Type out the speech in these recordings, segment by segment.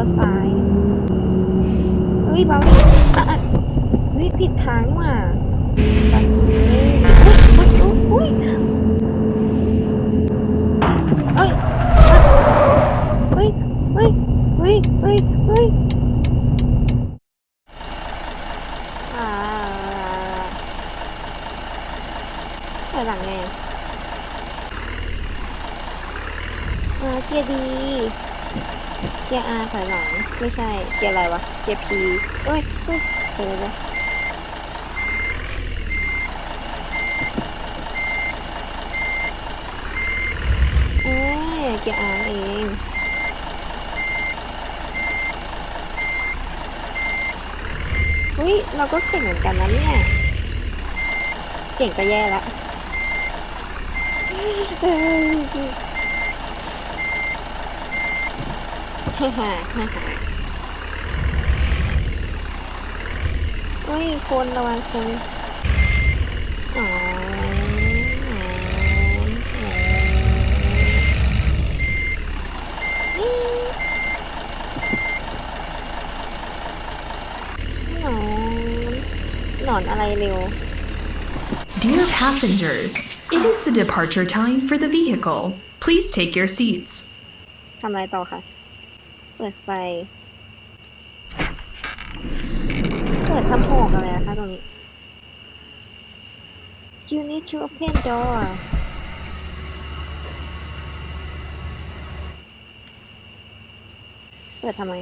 ลี้ยวซ้าย เฮ้ยเบาดิเฮ้ยผิดทางว่ะไปเลยอุ้ยอุ้ยอุ้ยเอ้ยเฮ้ย เฮ้ย เฮ้ย เฮ้ย เฮ้ยอ่าถอยหลังไงอะอ่าเกียร์ดี เกียร์ R ถอยหลัง ไม่ใช่ เกียร์อะไรวะ เกียร์ P เอ้ยเอ้ยเดี๋ยวเดี๋ยเอ้ยเกียร์ R เองอุ้ยเราก็เก่งเหมือนกันนะเนี่ย เก่งก็แย่ละฮ่าฮ่าฮ่า ฮ่าอุ้ย คนระวังคนอ๋ออ๋ออ๋ออี๋หนอนหนอนอะไรเร็ว Dear passengers, it is the departure time for the vehicle. Please take your seats. ทำอะไรต่อคะ เปิดไฟ เปิดทำโพกอะไรนะคะตรงนี้ You need to open door เปิดทำไม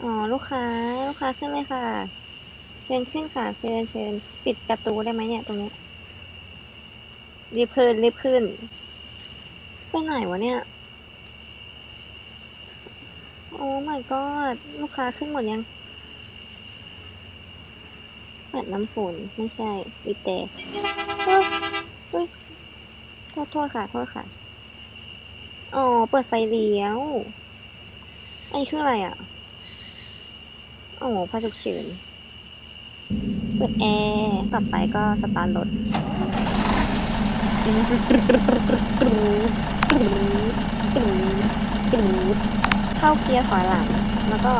อ๋อ ลูกค้า ลูกค้าขึ้นเลยค่ะ เชิญขึ้นค่ะ เชิญเชิญปิดประตูได้ไหมเนี่ยตรงนี้ รีบขึ้นรีบขึ้นไปไหนวะเนี่ย โอ้ my god ลูกค้าขึ้นหมดยัง ปิดน้ำฝนไม่ใช่อีแต่เฮ้ยเฮ้ยโทษโทษค่ะ โทษค่ะ อ๋อ เปิดไฟเลี้ยว อันนี้คืออะไรอะโอ้พาฉุกเฉินเปิดแอร์ต่อไปก็สตาร์ทรถเข้าเกียร์ถอยหลัง แล้วก็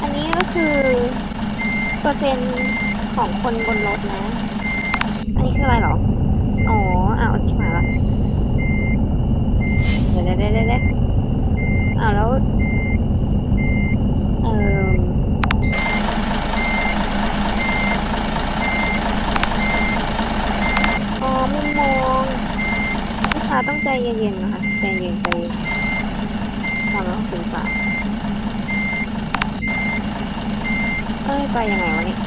อันนี้ก็คือเปอร์เซ็นต์ของคนบนรถนะ อันนี้คืออะไรหรอ อ๋ออ้าวชิบหายละเดี๋ยวเดี๋ยวเดี๋ยวเดี๋ยวอ้าวแล้วเอ่ออ๋อมุมมองลูกค้าต้องใจเย็นๆนะคะ ใจเย็นใจเย็นความรู้สึกฝ่าเอ้ย ไปยังไงวะเนี่ย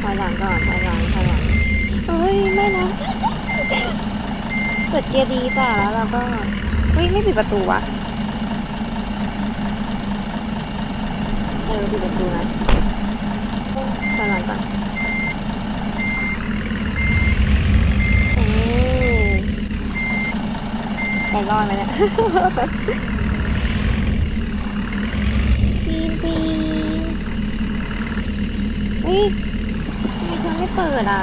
ถอยหลังก่อนถอยหลังถอยหลังเฮ้ยไม่นะเปิดเกียร์ดีจ้ะแล้วเราก็เฮ้ยไม่ปิดประตูวะเออปิดประตูนะถอยหลังก่อนเออไปรอดไหมเนี่ย ม่เปิดอะ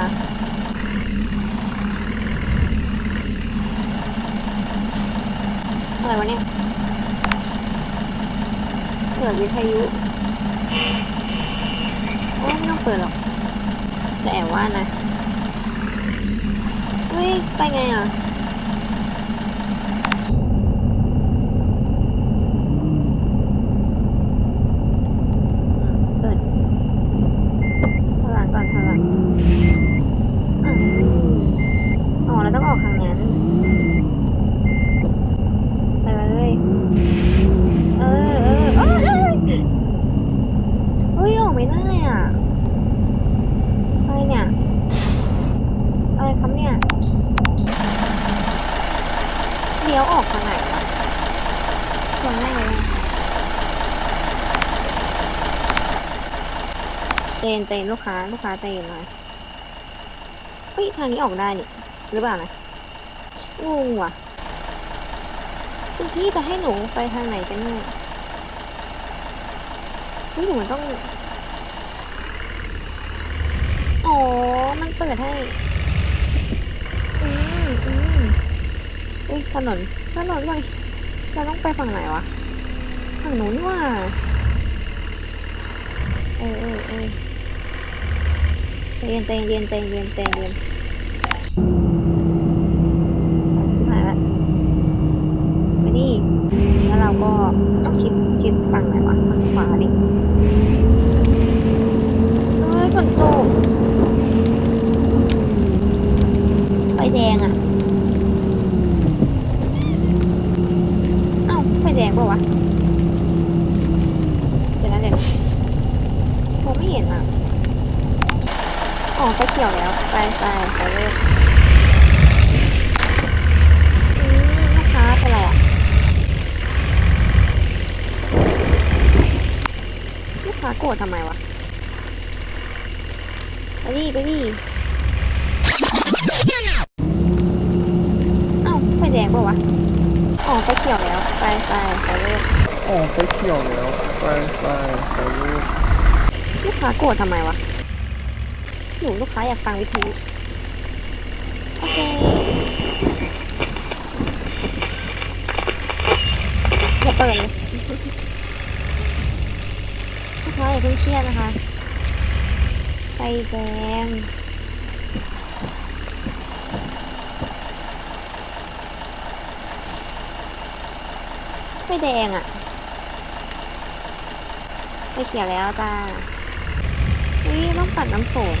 อะไรวะเนี่ยเปิดวิทยุโอ้ไม่ต้องเปิดหรอกแต่แอบว่านะ เฮ้ย ไปไงอะ เปิดพลังก่อนพลังอะอ๋อเราต้องออกทางนั้น ไปเลย เออเออเอยเอยเฮ้ย ออกไม่ได้อะ อะไรเนี่ย อะไรครับเนี่ย เลี้ยวออกทางไหนวะชนได้เลย เตนเตนลูกค้า ลูกค้าเตนมาเฮ้ยทางนี้ออกได้นี่หรือเปล่านะงงว่ะคุณพี่จะให้หนูไปทางไหนกันเนี่ยเฮ้ยหนูมันต้องแล้วมันเปิดให้ อืมอืมอุ้ยถนนถนนเลยเราต้องไปฝั่งไหนวะ ฝั่งนู้นนี่ว่าเออเออเออ ใจเย็นใจเย็นใจเย็นใจเย็นชิบหายละไปดิแล้วเราก็ต้องชิดชิดฝั่งไหนวะฝั่งขวาดิเฮ้ยฝนตกไฟแดงอะ เอ้าไฟแดงปะวะ เดี๋ยวนะเดี๋ยวนะมองไม่เห็นอะ อ๋อไฟเขียวแล้ว ไปไปไปเลยอืมลูกค้าเป็นไรอะ ลูกค้าโกรธทำไมวะ ไปดิไปดิเอ้าไฟแดงปะวะ อ๋อไฟเขียวแล้ว ไปไปไปเลยออกไปเที่ยวแล้ว ไปไปไปลูกลูกค้าโกรธทำไมวะ หนูลูกค้าอยากฟังวิทยุโอเคอย่าเปิดเลยลูกค้าอย่าเพิ่งเครียดนะคะไฟแดงไฟแดงอะไฟเขียวแล้วจ้าอุ้ยต้องปัดน้ำฝน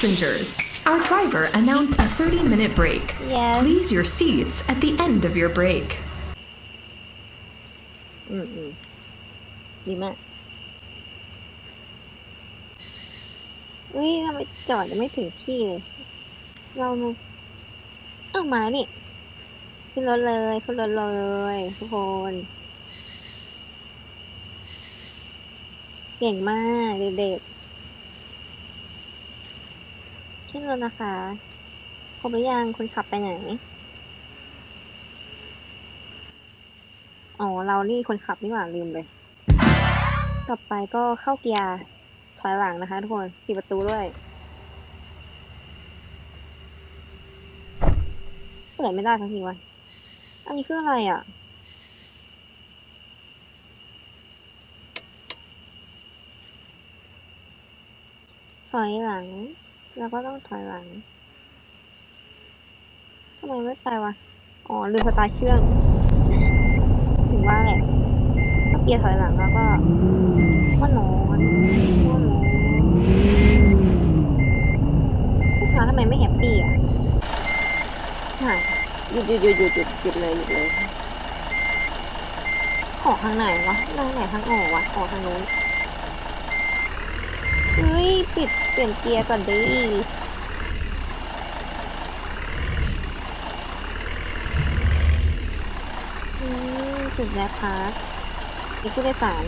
passengers, our driver announced a 30 minute break. yes Please your seats at the end of your break. อืมอืมดีมากอุ้ยทำไมจอดยังไม่ถึงที่เลย เราเอ้ามาแล้วนี่ขึ้นรถเลยขึ้นรถเลยทุกคน เก่งมากเด็กๆ ขึ้นรถนะคะครบหรือยังคุณขับไปไหนอ๋อเรานี่คนขับนี่หว่าลืมเลยต่อไปก็เข้าเกียร์ถอยหลังนะคะ ทุกคนปิดประตูด้วยเปิดไม่ได้ทั้งทีวะอันนี้คืออะไรอะถอยหลัง แล้วก็ต้องถอยหลังทำไมไม่ไปวะ อ๋อลืมสตาร์ทเครื่อง ถึงว่าแหละก็เกียร์ถอยหลังแล้วก็ว่านอนว่านอนลูกค้าทำไมไม่แฮปปี้อะหายหยุดหยุดหยุดหยุดหยุดหยุดเลยหยุดเลยออกทางไหนวะทางไหนทางออกวะออกทางนู้น ฮ้ย ปิดเปลี่ยนเกียร์ก่อนดิอืมจุดแวะพักมีผู้โดยสาร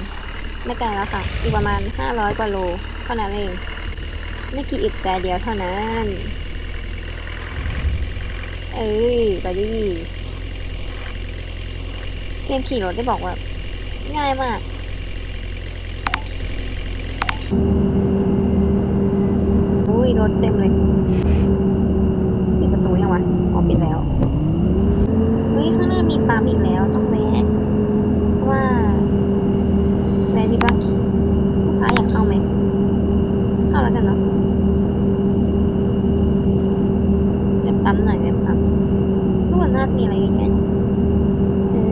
ไม่ไกลแล้วค่ะ อีกประมาณห้าร้อยกว่าโล เท่านั้นเอง ไม่กี่อึดใจเดียวเท่านั้น เอ้ยไปดิเกมขี่รถได้บอกว่า ง่ายมากอุ้ย รถเต็มเลยปิดประตูยังวะอ๋อปิดแล้วเฮ้ยข้างหน้ามีปั๊มอีกแล้วต้องแวะเพราะว่าแวะดีปะลูกค้าอยากเข้าไหมเข้าแล้วกันเนาะเดี๋ยวปั๊มหน่อยเดี๋ยวปั๊มทุกคนน่าจะมีอะไรเยอะแยะเอ้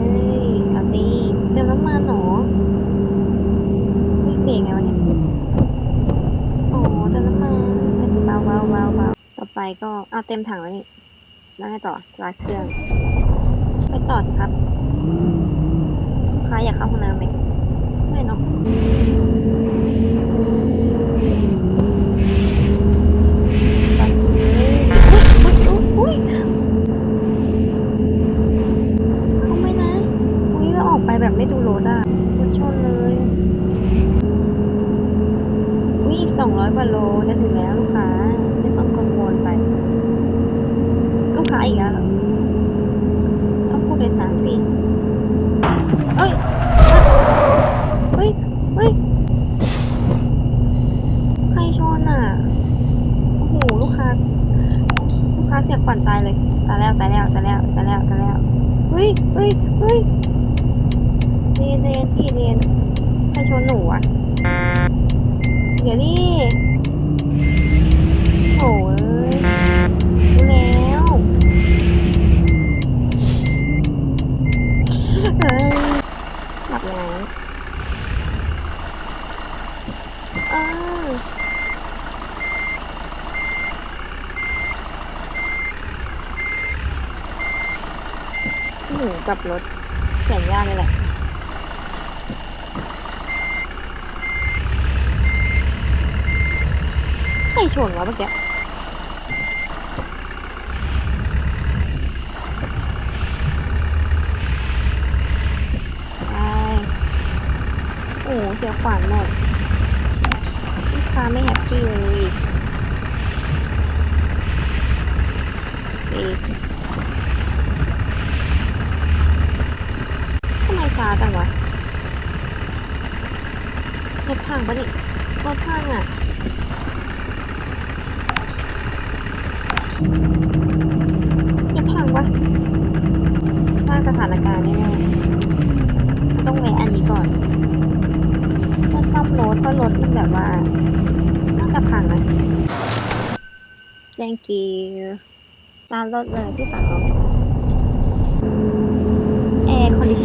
ยเอาดิเติมน้ำมันเหรอนี่เบรกไงวะเนี่ยอ๋อเติมน้ำมันเบาเบาเบาเบาต่อไป ก็เอาเต็มถังแล้วนี่แล้วไงต่อสตาร์ทเครื่อง ไปต่อสิครับใค้าอยากเข้าห้องน้ำไหมไม่เนาะ ไปสิอุ๊ยอุ๊ยอุ๊ยเอาไม่นะ อุ้ยเราออกไปแบบไม่ดูรถอะรถชนเลยอุ้ยอีกสองร้อยกว่าโลจะถึงแล้วลูกค้า ไม่ต้องกังวลไป ลูกค้าอีกแล้วเหรอต้องพูดโดยสารสิเอ้ย เฮ้ย เฮ้ย ใครชนอะ โอ้โห ลูกค้า ลูกค้าเสียขวัญตายเลย ตายแล้วตายแล้วตายแล้วตายแล้วตายแล้ว เฮ้ ยเฮ้ยเฮ้ยเรียนเรียนพี่เรียนใครชนหนูอะ เดี๋ยวนี่โอ้ยรู้แล้วเฮ้ยหลับแล้วอ้าว หนู กับรถแข่งยากนี่แหละใครชนวะเมื่อกี้ไปโอ้โหเสียขวัญหมดลูกค้าไม่แฮปปี้เลยอ๊ะ ทำไม ช้าจังวะรถพังปะนี่รถพังอะจะพังปะสร้างสถานการณ์แน่ๆต้องแวะอันนี้ก่อนจะซ่อมรถเพราะรถมันแบบว่าน่าจะพังนะ thank you ตามรถเลยพี่สาว แอร์คอนดิ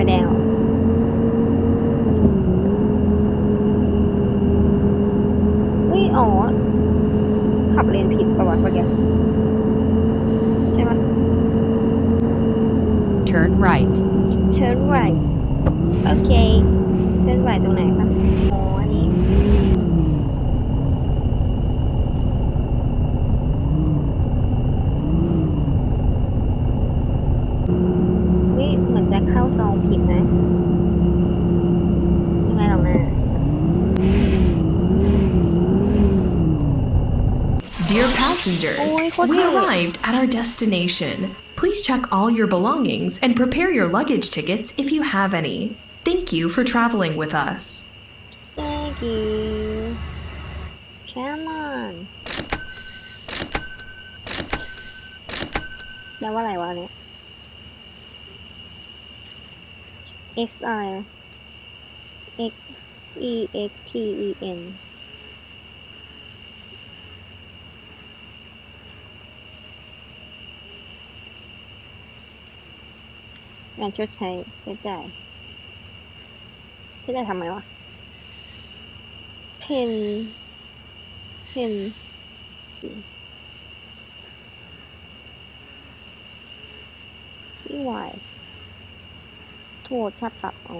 up now. passengers, Ôi, khó we thở. arrived at our destination. Please check all your belongings and prepare your luggage tickets if you have any. Thank you for traveling with us. Thank you Come on แปลว่าอะไรวะเนี่ย X อะไรนะ X E X T E N งานชดใช้ใช้จ่ายใช้จ่ายทำไมวะเพนเพนที่วายโทษครับครับอ๋อ